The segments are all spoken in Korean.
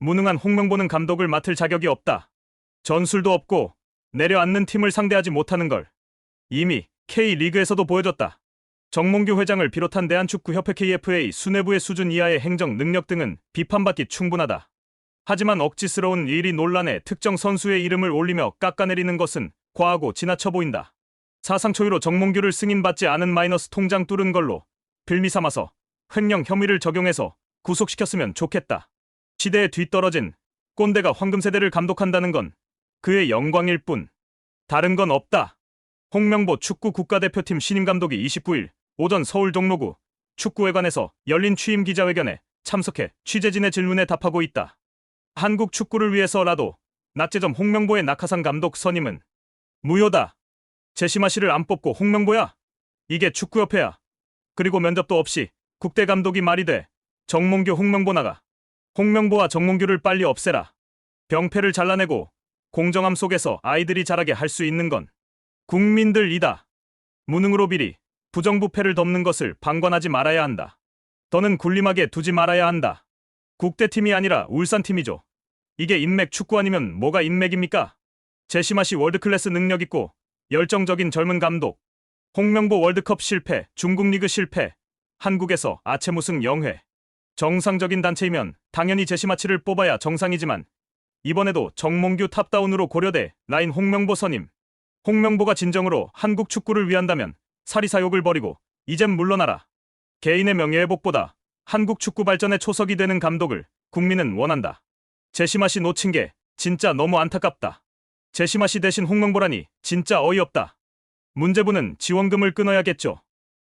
무능한 홍명보는 감독을 맡을 자격이 없다. 전술도 없고 내려앉는 팀을 상대하지 못하는 걸 이미 K리그에서도 보여줬다. 정몽규 회장을 비롯한 대한축구협회 KFA 수뇌부의 수준 이하의 행정 능력 등은 비판받기 충분하다. 하지만 억지스러운 일이 논란에 특정 선수의 이름을 올리며 깎아내리는 것은 과하고 지나쳐 보인다. 사상 초유로 정몽규를 승인받지 않은 마이너스 통장 뚫은 걸로 빌미 삼아서 횡령 혐의를 적용해서 구속시켰으면 좋겠다. 시대에 뒤떨어진 꼰대가 황금세대를 감독한다는 건 그의 영광일 뿐 다른 건 없다. 홍명보 축구 국가대표팀 신임 감독이 29일 오전 서울 종로구 축구회관에서 열린 취임 기자회견에 참석해 취재진의 질문에 답하고 있다. 한국 축구를 위해서라도 낙제점 홍명보의 낙하산 감독 선임은 무효다. 제시마 씨를 안 뽑고 홍명보야? 이게 축구협회야. 그리고 면접도 없이 국대 감독이 말이 돼. 정몽규 홍명보 나가. 홍명보와 정몽규를 빨리 없애라. 병폐를 잘라내고 공정함 속에서 아이들이 자라게 할 수 있는 건 국민들이다. 무능으로 비리, 부정부패를 덮는 것을 방관하지 말아야 한다. 더는 군림하게 두지 말아야 한다. 국대팀이 아니라 울산팀이죠. 이게 인맥 축구 아니면 뭐가 인맥입니까? 제시마 씨 월드클래스 능력 있고 열정적인 젊은 감독. 홍명보 월드컵 실패, 중국 리그 실패, 한국에서 아체무승 영회. 정상적인 단체이면 당연히 제시마치를 뽑아야 정상이지만 이번에도 정몽규 탑다운으로 고려돼 라인 홍명보 선임. 홍명보가 진정으로 한국 축구를 위한다면 사리사욕을 버리고 이젠 물러나라. 개인의 명예회복보다 한국 축구 발전의 초석이 되는 감독을 국민은 원한다. 제시마 씨 놓친 게 진짜 너무 안타깝다. 제시마 씨 대신 홍명보라니 진짜 어이없다. 문제부는 지원금을 끊어야겠죠.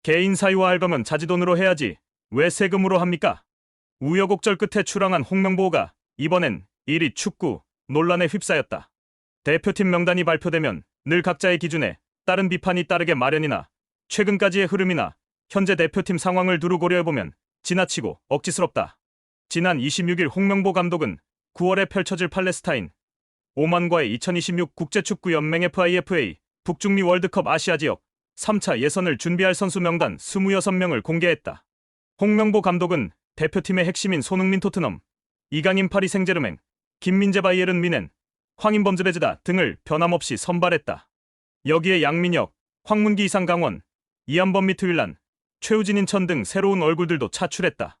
개인 사유와 알바면 자지돈으로 해야지 왜 세금으로 합니까? 우여곡절 끝에 출항한 홍명보가 이번엔 1위 축구 논란에 휩싸였다. 대표팀 명단이 발표되면 늘 각자의 기준에 따른 비판이 따르게 마련이나 최근까지의 흐름이나 현재 대표팀 상황을 두루 고려해보면 지나치고 억지스럽다. 지난 26일 홍명보 감독은 9월에 펼쳐질 팔레스타인 오만과의 2026 국제축구연맹 FIFA 북중미 월드컵 아시아 지역 3차 예선을 준비할 선수 명단 26명을 공개했다. 홍명보 감독은 대표팀의 핵심인 손흥민 토트넘, 이강인 파리 생제르맹, 김민재 바이에른 미넨, 황인범 즈베즈다 등을 변함없이 선발했다. 여기에 양민혁, 황문기 이상 강원, 이한범 미트윌란, 최우진 인천 등 새로운 얼굴들도 차출했다.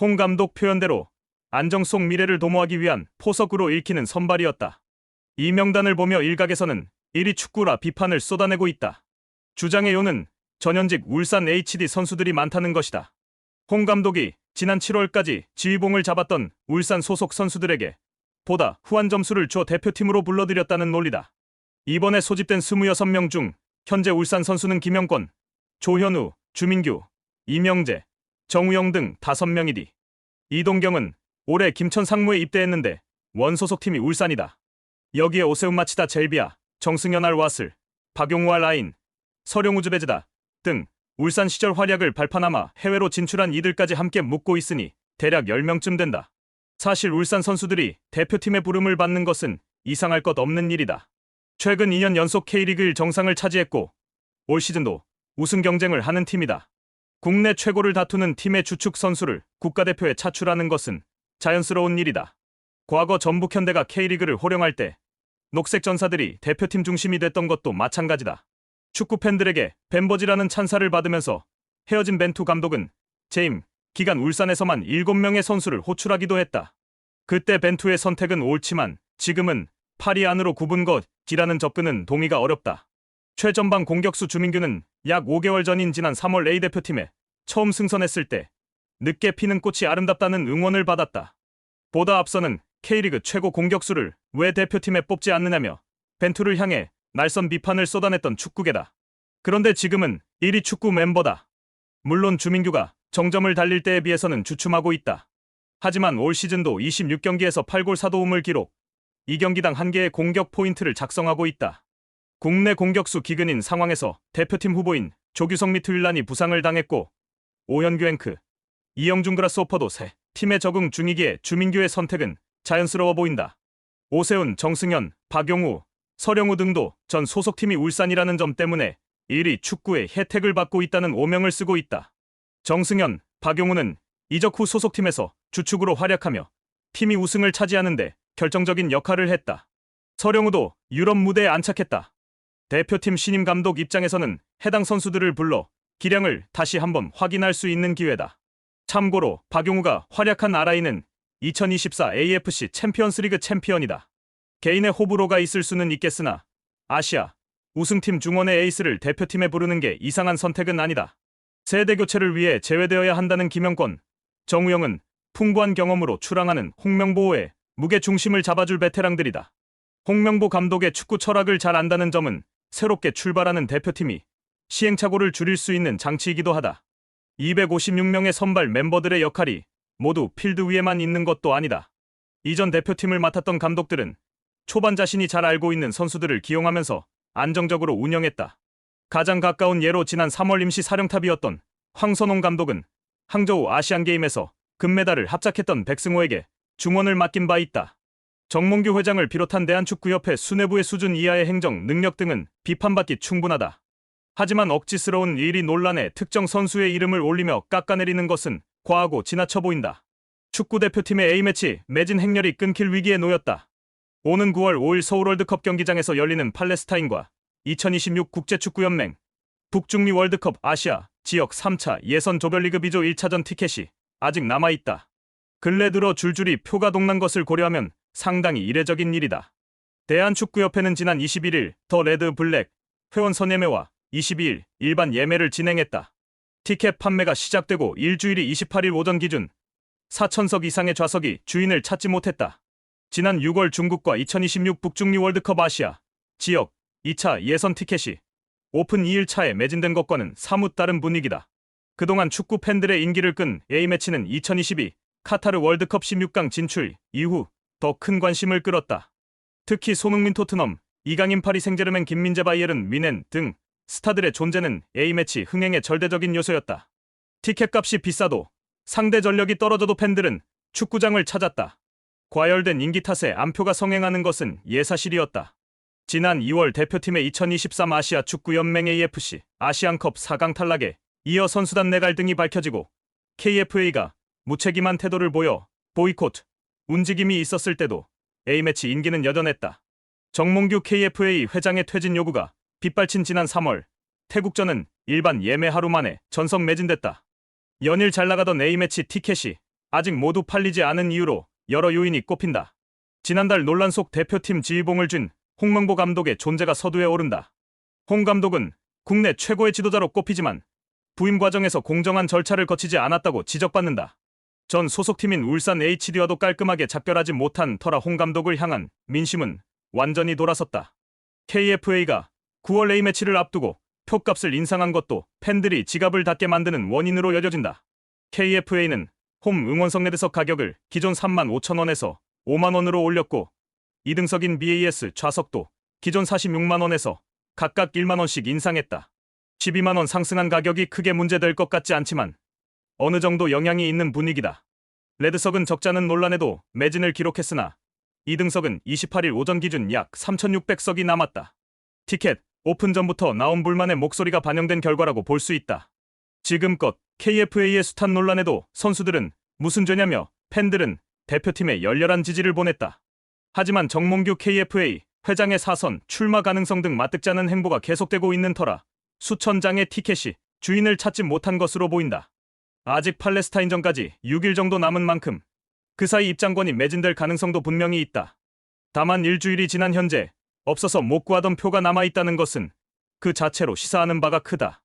홍 감독 표현대로 안정 속 미래를 도모하기 위한 포석으로 읽히는 선발이었다. 이 명단을 보며 일각에서는 1위 축구라 비판을 쏟아내고 있다. 주장의 요는 전현직 울산 HD 선수들이 많다는 것이다. 홍 감독이 지난 7월까지 지휘봉을 잡았던 울산 소속 선수들에게 보다 후한 점수를 줘 대표팀으로 불러들였다는 논리다. 이번에 소집된 26명 중 현재 울산 선수는 김영권, 조현우, 주민규, 이명재, 정우영 등 5명이디. 이동경은 올해 김천 상무에 입대했는데 원소속 팀이 울산이다. 여기에 오세훈 마치다 젤비아, 정승현 알와슬, 박용우 알라인, 서령우 즈베즈다 등 울산 시절 활약을 발판삼아 해외로 진출한 이들까지 함께 묶고 있으니 대략 10명쯤 된다. 사실 울산 선수들이 대표팀의 부름을 받는 것은 이상할 것 없는 일이다. 최근 2년 연속 K리그 1 정상을 차지했고 올 시즌도 우승 경쟁을 하는 팀이다. 국내 최고를 다투는 팀의 주축 선수를 국가대표에 차출하는 것은 자연스러운 일이다. 과거 전북 현대가 K리그를 호령할 때 녹색 전사들이 대표팀 중심이 됐던 것도 마찬가지다. 축구 팬들에게 벤버지라는 찬사를 받으면서 헤어진 벤투 감독은 재임 기간 울산에서만 7명의 선수를 호출하기도 했다. 그때 벤투의 선택은 옳지만 지금은 파리 안으로 굽은 것이라는 접근은 동의가 어렵다. 최전방 공격수 주민규는 약 5개월 전인 지난 3월 A 대표팀에 처음 승선했을 때 늦게 피는 꽃이 아름답다는 응원을 받았다. 보다 앞서는 K리그 최고 공격수를 왜 대표팀에 뽑지 않느냐며 벤투를 향해 날선 비판을 쏟아냈던 축구계다. 그런데 지금은 1위 축구 멤버다. 물론 주민규가 정점을 달릴 때에 비해서는 주춤하고 있다. 하지만 올 시즌도 26경기에서 8골 4도움을 기록, 2경기당 1개의 공격 포인트를 작성하고 있다. 국내 공격수 기근인 상황에서 대표팀 후보인 조규성 미트윌란이 부상을 당했고 오현규 앵크, 이영준 그라스오퍼도 새 팀에 적응 중이기에 주민규의 선택은 자연스러워 보인다. 오세훈, 정승현, 박용우, 서령우 등도 전 소속팀이 울산이라는 점 때문에 1위 축구에 혜택을 받고 있다는 오명을 쓰고 있다. 정승현, 박용우는 이적 후 소속팀에서 주축으로 활약하며 팀이 우승을 차지하는데 결정적인 역할을 했다. 서령우도 유럽 무대에 안착했다. 대표팀 신임 감독 입장에서는 해당 선수들을 불러 기량을 다시 한번 확인할 수 있는 기회다. 참고로 박용우가 활약한 아라이는 2024 AFC 챔피언스리그 챔피언이다. 개인의 호불호가 있을 수는 있겠으나 아시아 우승팀 중원의 에이스를 대표팀에 부르는 게 이상한 선택은 아니다. 세대 교체를 위해 제외되어야 한다는 김영권, 정우영은 풍부한 경험으로 출항하는 홍명보의 무게 중심을 잡아줄 베테랑들이다. 홍명보 감독의 축구 철학을 잘 안다는 점은 새롭게 출발하는 대표팀이 시행착오를 줄일 수 있는 장치이기도 하다. 256명의 선발 멤버들의 역할이 모두 필드 위에만 있는 것도 아니다. 이전 대표팀을 맡았던 감독들은 초반 자신이 잘 알고 있는 선수들을 기용하면서 안정적으로 운영했다. 가장 가까운 예로 지난 3월 임시 사령탑이었던 황선홍 감독은 항저우 아시안게임에서 금메달을 합작했던 백승호에게 중원을 맡긴 바 있다. 정몽규 회장을 비롯한 대한축구협회 수뇌부의 수준 이하의 행정 능력 등은 비판받기 충분하다. 하지만 억지스러운 일이 논란에 특정 선수의 이름을 올리며 깎아내리는 것은 과하고 지나쳐 보인다. 축구 대표팀의 A매치 매진 행렬이 끊길 위기에 놓였다. 오는 9월 5일 서울 월드컵 경기장에서 열리는 팔레스타인과 2026 국제축구연맹 북중미 월드컵 아시아 지역 3차 예선 조별리그 B조 1차전 티켓이 아직 남아있다. 근래 들어 줄줄이 표가 동난 것을 고려하면 상당히 이례적인 일이다. 대한축구협회는 지난 21일 더 레드 블랙 회원 선예매와 22일 일반 예매를 진행했다. 티켓 판매가 시작되고 일주일이 28일 오전 기준 4천석 이상의 좌석이 주인을 찾지 못했다. 지난 6월 중국과 2026 북중미 월드컵 아시아 지역 2차 예선 티켓이 오픈 2일차에 매진된 것과는 사뭇 다른 분위기다. 그동안 축구 팬들의 인기를 끈 A매치는 2022 카타르 월드컵 16강 진출 이후 더 큰 관심을 끌었다. 특히 손흥민 토트넘, 이강인 파리 생제르맹 김민재 바이에른 미넨 등 스타들의 존재는 A매치 흥행의 절대적인 요소였다. 티켓값이 비싸도 상대 전력이 떨어져도 팬들은 축구장을 찾았다. 과열된 인기 탓에 안표가 성행하는 것은 예사실이었다. 지난 2월 대표팀의 2023 아시아 축구연맹 AFC 아시안컵 4강 탈락에 이어 선수단 내 갈 등이 밝혀지고 KFA가 무책임한 태도를 보여 보이콧, 움직임이 있었을 때도 A매치 인기는 여전했다. 정몽규 KFA 회장의 퇴진 요구가 빗발친 지난 3월 태국전은 일반 예매 하루 만에 전석 매진됐다. 연일 잘 나가던 A매치 티켓이 아직 모두 팔리지 않은 이유로 여러 요인이 꼽힌다. 지난달 논란 속 대표팀 지휘봉을 쥔 홍명보 감독의 존재가 서두에 오른다. 홍 감독은 국내 최고의 지도자로 꼽히지만 부임 과정에서 공정한 절차를 거치지 않았다고 지적받는다. 전 소속팀인 울산 HD와도 깔끔하게 작별하지 못한 터라 홍 감독을 향한 민심은 완전히 돌아섰다. KFA가 9월 A매치를 앞두고 표값을 인상한 것도 팬들이 지갑을 닫게 만드는 원인으로 여겨진다. KFA는 홈 응원석 내대석 가격을 기존 3만 5천 원에서 5만 원으로 올렸고 2등석인 BAS 좌석도 기존 46만 원에서 각각 1만 원씩 인상했다. 12만 원 상승한 가격이 크게 문제될 것 같지 않지만 어느 정도 영향이 있는 분위기다. 레드석은 적자는 논란에도 매진을 기록했으나 2등석은 28일 오전 기준 약 3,600석이 남았다. 티켓 오픈 전부터 나온 불만의 목소리가 반영된 결과라고 볼 수 있다. 지금껏 KFA의 숱한 논란에도 선수들은 무슨 죄냐며 팬들은 대표팀에 열렬한 지지를 보냈다. 하지만 정몽규 KFA 회장의 사선, 출마 가능성 등 맞득지 않은 행보가 계속되고 있는 터라 수천 장의 티켓이 주인을 찾지 못한 것으로 보인다. 아직 팔레스타인전까지 6일 정도 남은 만큼 그 사이 입장권이 매진될 가능성도 분명히 있다. 다만 일주일이 지난 현재 없어서 못 구하던 표가 남아 있다는 것은 그 자체로 시사하는 바가 크다.